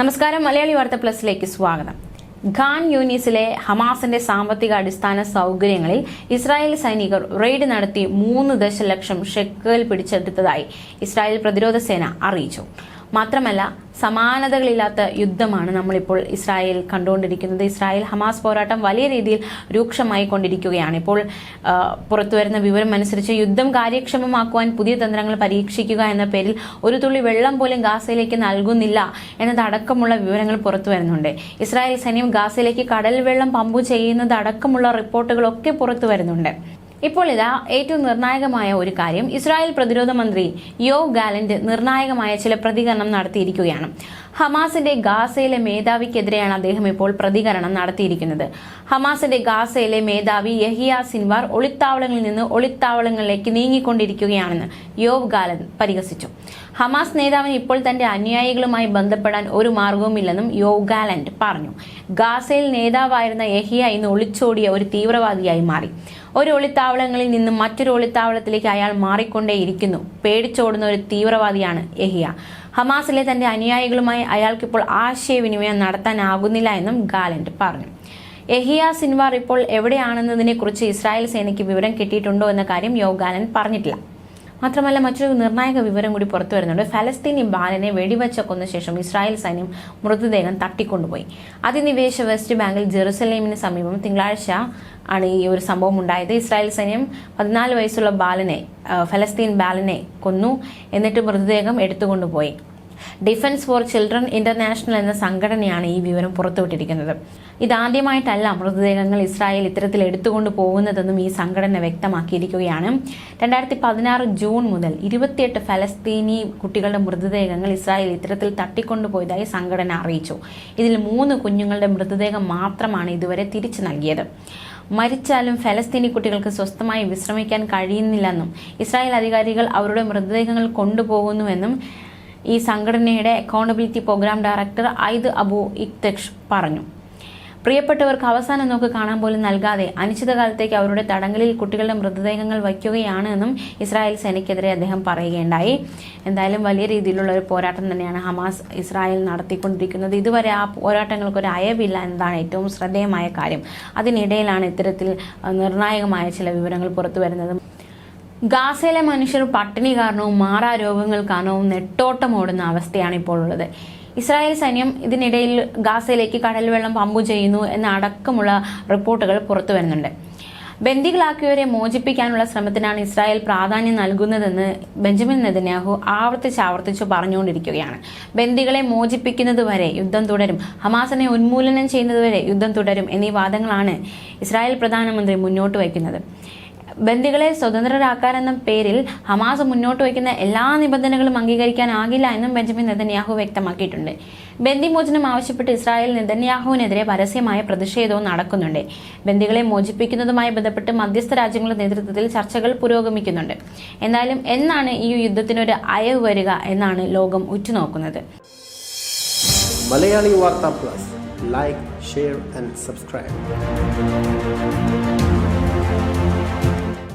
നമസ്കാരം മലയാളി വാർത്ത പ്ലസിലേക്ക് സ്വാഗതം. ഖാൻ യൂനിസിലെ ഹമാസിന്റെ സാമ്പത്തിക അടിസ്ഥാന സൗകര്യങ്ങളിൽ ഇസ്രായേൽ സൈനികർ റെയ്ഡ് നടത്തി മൂന്ന് ദശലക്ഷം ഷെക്കൽ പിടിച്ചെടുത്തതായി ഇസ്രായേൽ പ്രതിരോധ സേന അറിയിച്ചു. മാത്രമല്ല സമാനതകളില്ലാത്ത യുദ്ധമാണ് നമ്മളിപ്പോൾ ഇസ്രായേൽ കണ്ടുകൊണ്ടിരിക്കുന്നത്. ഇസ്രായേൽ ഹമാസ് പോരാട്ടം വലിയ രീതിയിൽ രൂക്ഷമായി കൊണ്ടിരിക്കുകയാണ്. ഇപ്പോൾ പുറത്തുവരുന്ന വിവരം അനുസരിച്ച് യുദ്ധം കാര്യക്ഷമമാക്കുവാൻ പുതിയ തന്ത്രങ്ങൾ പരീക്ഷിക്കുക എന്ന പേരിൽ ഒരു തുള്ളി വെള്ളം പോലും ഗാസയിലേക്ക് നൽകുന്നില്ല എന്നതടക്കമുള്ള വിവരങ്ങൾ പുറത്തു വരുന്നുണ്ട്. ഇസ്രായേൽ സൈന്യം ഗാസയിലേക്ക് കടൽ വെള്ളം പമ്പു ചെയ്യുന്നത് അടക്കമുള്ള റിപ്പോർട്ടുകളൊക്കെ പുറത്തു വരുന്നുണ്ട്. ഇപ്പോൾ ഇതാ ഏറ്റവും നിർണായകമായ ഒരു കാര്യം. ഇസ്രായേൽ പ്രതിരോധ മന്ത്രി യോ ഗാലന്റ് നിർണായകമായ ചില പ്രതികരണം നടത്തിയിരിക്കുകയാണ്. ഹമാസിന്റെ ഗാസയിലെ മേധാവിക്കെതിരെയാണ് അദ്ദേഹം ഇപ്പോൾ പ്രതികരണം നടത്തിയിരിക്കുന്നത്. ഹമാസിന്റെ ഗാസയിലെ മേധാവി യഹിയ സിൻവാർ ഒളിത്താവളങ്ങളിൽ നിന്ന് ഒളിത്താവളങ്ങളിലേക്ക് നീങ്ങിക്കൊണ്ടിരിക്കുകയാണെന്ന് യോവ് ഗാലൻ പരിഹസിച്ചു. ഹമാസ് നേതാവിന് ഇപ്പോൾ തന്റെ അനുയായികളുമായി ബന്ധപ്പെടാൻ ഒരു മാർഗവുമില്ലെന്നും യോവ് ഗാലന്റ് പറഞ്ഞു. ഗാസയിൽ നേതാവായിരുന്ന യഹിയ ഇന്ന് ഒളിച്ചോടിയ ഒരു തീവ്രവാദിയായി മാറി. ഒരു ഒളിത്താവളങ്ങളിൽ നിന്നും മറ്റൊരു ഒളിത്താവളത്തിലേക്ക് അയാൾ മാറിക്കൊണ്ടേയിരിക്കുന്നു. പേടിച്ചോടുന്ന ഒരു തീവ്രവാദിയാണ് എഹിയ ഹമാസിലെ തന്റെ അനുയായികളുമായി അയാൾക്കിപ്പോൾ ആശയവിനിമയം നടത്താനാകുന്നില്ല എന്നും ഗാലൻഡ് പറഞ്ഞു. എഹിയ സിൻവാർ ഇപ്പോൾ എവിടെയാണെന്നതിനെക്കുറിച്ച് ഇസ്രായേൽ സേനയ്ക്ക് വിവരം കിട്ടിയിട്ടുണ്ടോ എന്ന കാര്യം ഗാലന്റ് പറഞ്ഞിട്ടില്ല. മാത്രമല്ല മറ്റൊരു നിർണായക വിവരം കൂടി പുറത്തു വരുന്നുണ്ട്. ഫലസ്തീനി ബാലനെ വെടിവെച്ച കൊന്ന ശേഷം ഇസ്രായേൽ സൈന്യം മൃതദേഹം തട്ടിക്കൊണ്ടുപോയി. അതിനിവേശ വെസ്റ്റ് ബാങ്കിൽ ജെറുസലേമിന് സമീപം തിങ്കളാഴ്ച ആണ് ഈ ഒരു സംഭവം ഉണ്ടായത്. ഇസ്രായേൽ സൈന്യം പതിനാല് വയസ്സുള്ള ബാലനെ ഫലസ്തീൻ ബാലനെ കൊന്നു. എന്നിട്ട് മൃതദേഹം എടുത്തുകൊണ്ടുപോയി. ഡിഫൻസ് ഫോർ ചിൽഡ്രൻ ഇന്റർനാഷണൽ എന്ന സംഘടനയാണ് ഈ വിവരം പുറത്തുവിട്ടിരിക്കുന്നത്. ഇതാദ്യമായിട്ടല്ല മൃതദേഹങ്ങൾ ഇസ്രായേൽ ഇത്തരത്തിൽ എടുത്തുകൊണ്ട് പോകുന്നതെന്നും ഈ സംഘടന വ്യക്തമാക്കിയിരിക്കുകയാണ്. രണ്ടായിരത്തി പതിനാറ് ജൂൺ മുതൽ ഇരുപത്തിയെട്ട് ഫലസ്തീനി കുട്ടികളുടെ മൃതദേഹങ്ങൾ ഇസ്രായേൽ ഇത്തരത്തിൽ തട്ടിക്കൊണ്ടുപോയതായി സംഘടന അറിയിച്ചു. ഇതിൽ മൂന്ന് കുഞ്ഞുങ്ങളുടെ മൃതദേഹം മാത്രമാണ് ഇതുവരെ തിരിച്ചു നൽകിയത്. മരിച്ചാലും ഫലസ്തീനി കുട്ടികൾക്ക് സ്വസ്ഥമായി വിശ്രമിക്കാൻ കഴിയുന്നില്ലെന്നും ഇസ്രായേൽ അധികാരികൾ അവരുടെ മൃതദേഹങ്ങൾ കൊണ്ടുപോകുന്നുവെന്നും ഈ സംഘടനയുടെ അക്കൗണ്ടബിലിറ്റി പ്രോഗ്രാം ഡയറക്ടർ ഐദ് അബു ഇക്തക്ഷ് പറഞ്ഞു. പ്രിയപ്പെട്ടവർക്ക് അവസാനം നോക്ക് കാണാൻ പോലും നൽകാതെ അനിശ്ചിതകാലത്തേക്ക് അവരുടെ തടങ്കലിൽ കുട്ടികളുടെ മൃതദേഹങ്ങൾ വയ്ക്കുകയാണ് എന്നും ഇസ്രായേൽ സേനയ്ക്കെതിരെ അദ്ദേഹം പറയുകയുണ്ടായി. എന്തായാലും വലിയ രീതിയിലുള്ള ഒരു പോരാട്ടം തന്നെയാണ് ഹമാസ് ഇസ്രായേൽ നടത്തിക്കൊണ്ടിരിക്കുന്നത്. ഇതുവരെ ആ പോരാട്ടങ്ങൾക്ക് ഒരു അയവില്ല എന്നതാണ് ഏറ്റവും ശ്രദ്ധേയമായ കാര്യം. അതിനിടയിലാണ് ഇത്തരത്തിൽ നിർണായകമായ ചില വിവരങ്ങൾ പുറത്തു വരുന്നത് ഗാസയിലെ മനുഷ്യർ പട്ടിണി കാരണവും മാറാ രോഗങ്ങൾ കാരണവും നെട്ടോട്ടം ഓടുന്ന അവസ്ഥയാണ് ഇപ്പോൾ ഉള്ളത്. ഇസ്രായേൽ സൈന്യം ഇതിനിടയിൽ ഗാസയിലേക്ക് കടൽ വെള്ളം പമ്പു ചെയ്യുന്നു എന്ന അടക്കമുള്ള റിപ്പോർട്ടുകൾ പുറത്തു വരുന്നുണ്ട്. ബന്ദികളാക്കിയവരെ മോചിപ്പിക്കാനുള്ള ശ്രമത്തിനാണ് ഇസ്രായേൽ പ്രാധാന്യം നൽകുന്നതെന്ന് ബെഞ്ചമിൻ നെതന്യാഹു ആവർത്തിച്ച് ആവർത്തിച്ച് പറഞ്ഞുകൊണ്ടിരിക്കുകയാണ്. ബന്ദികളെ മോചിപ്പിക്കുന്നതുവരെ യുദ്ധം തുടരും. ഹമാസിനെ ഉന്മൂലനം ചെയ്യുന്നതുവരെ യുദ്ധം തുടരും എന്നീ വാദങ്ങളാണ് ഇസ്രായേൽ പ്രധാനമന്ത്രി മുന്നോട്ട് വയ്ക്കുന്നത്. ബന്ദികളെ സ്വതന്ത്രരാക്കാനെന്ന പേരിൽ ഹമാസ് മുന്നോട്ട് വയ്ക്കുന്ന എല്ലാ നിബന്ധനകളും അംഗീകരിക്കാനാകില്ല എന്നും ബെഞ്ചമിൻ നെതന്യാഹു വ്യക്തമാക്കിയിട്ടുണ്ട്. ബന്ദിമോചനം ആവശ്യപ്പെട്ട് ഇസ്രായേൽ നെതന്യാഹുവിനെതിരെ പരസ്യമായ പ്രതിഷേധവും നടക്കുന്നുണ്ട്. ബന്ദികളെ മോചിപ്പിക്കുന്നതുമായി ബന്ധപ്പെട്ട് മധ്യസ്ഥ രാജ്യങ്ങളുടെ നേതൃത്വത്തിൽ ചർച്ചകൾ പുരോഗമിക്കുന്നുണ്ട്. എന്തായാലും എന്നാണ് ഈ യുദ്ധത്തിനൊരു അയവ് വരിക എന്നാണ് ലോകം ഉറ്റുനോക്കുന്നത്. മലയാളി വാർത്താ plus. Like share and subscribe.